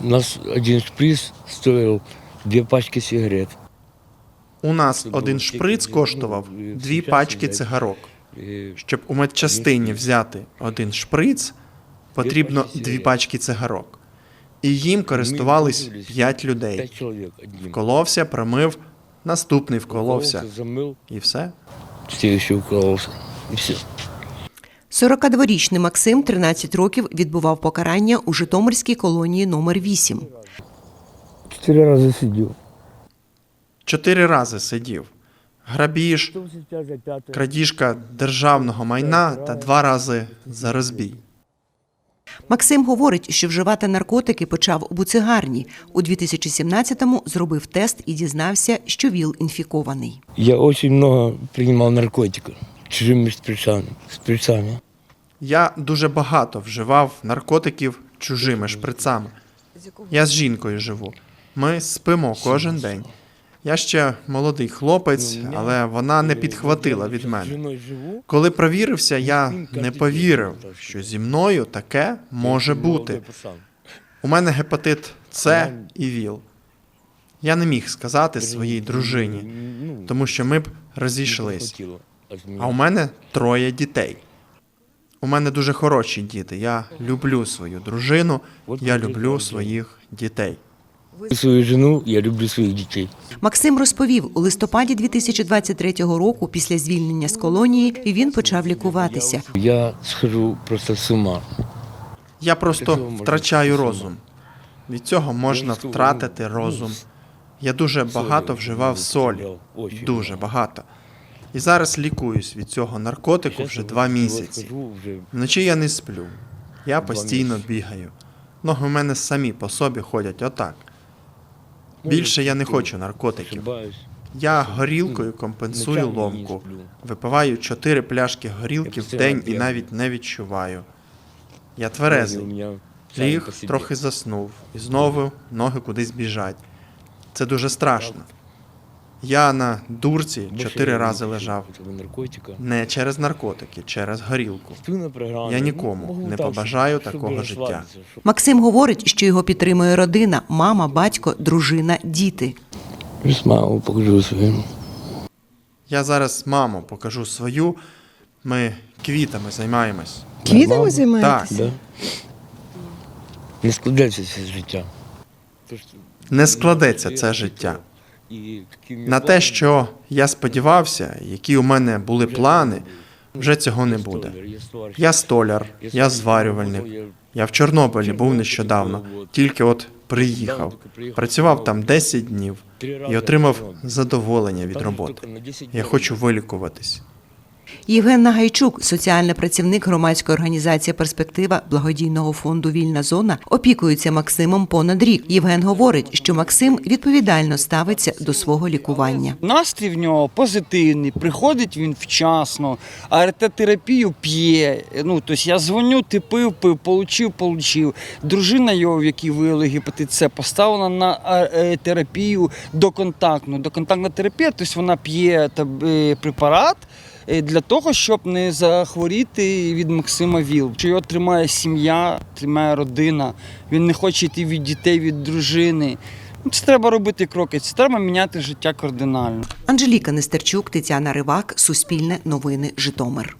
У нас один шприц стоил две пачки сигарет. У нас один шприц коштував дві пачки цигарок. Щоб у медчастині взяти один шприц, потрібно дві пачки цигарок. І їм користувались п'ять людей. Вколовся, промив, наступний вколовся. І все. следующий укололся. И все. 42-річний Максим 13 років відбував покарання у Житомирській колонії номер 8. Четыре раза сидел. Чотири рази сидів. Грабіж, крадіжка державного майна та два рази за розбій. Максим говорить, що вживати наркотики почав у буцигарні. У 2017-му зробив тест і дізнався, що ВІЛ інфікований. Я очень много принимал наркотиков чужими шприцами. шприцами. Я дуже багато вживав наркотиків чужими шприцами. Я з жінкою живу. Ми спимо кожен день. Я ще молодий хлопець, але вона не підхватила від мене. Коли провірився, я не повірив, що зі мною таке може бути. У мене гепатит С і ВІЛ. Я не міг сказати своїй дружині, тому що ми б розійшлись. А у мене троє дітей. У мене дуже хороші діти. Я люблю свою дружину, я люблю своїх дітей. Свою жену, я люблю своих детей. Максим розповів, у листопаді 2023 року, після звільнення з колонії, він почав лікуватися. Я схожу просто с ума. Я просто втрачаю розум. Від цього можна втратити розум. Я дуже багато вживав солі. Дуже багато. І зараз лікуюсь від цього наркотику вже два місяці. Вночі я не сплю. Я постійно бігаю. Ноги в мене самі по собі ходять отак. Більше я не хочу наркотиків. Я горілкою компенсую ломку. Випиваю чотири пляшки горілки в день і навіть не відчуваю. Я тверезий. Ліг, трохи заснув, і знову ноги кудись біжать. Це дуже страшно. Я на дурці чотири рази лежав. Не через наркотики, через горілку. Я нікому не побажаю такого життя. Максим говорить, що його підтримує родина, мама, батько, дружина, діти. Маму покажу свою. Я зараз маму покажу свою. Ми квітами займаємось. Квітами Так, займаєтесь? Да. Не складається це життя. Не складеться це життя. На те, що я сподівався, які у мене були плани, вже цього не буде. Я столяр, я зварювальник. Я в Чорнобилі був нещодавно, тільки от приїхав. Працював там 10 днів і отримав задоволення від роботи. Я хочу вилікуватись. Євген Нагайчук, соціальний працівник громадської організації Перспектива благодійного фонду Вільна зона, опікується Максимом понад рік. Євген говорить, що Максим відповідально ставиться до свого лікування. Настрій в нього позитивний, приходить він вчасно, арт-терапію п'є. Ну, тобто я дзвоню, ти пив, пив, получив, получив. Дружина його, в якій виявили гепатит С, поставила на е, терапію доконтактну. Доконтактна терапія, тобто вона п'є таб- е, препарат. Е, Для того, щоб не захворіти від Максима ВІЛ. Що його тримає сім'я, тримає родина, він не хоче йти від дітей, від дружини. Ну, Це треба робити кроки, це треба міняти життя кардинально. Анжеліка Нестерчук, Тетяна Ривак, Суспільне новини, Житомир.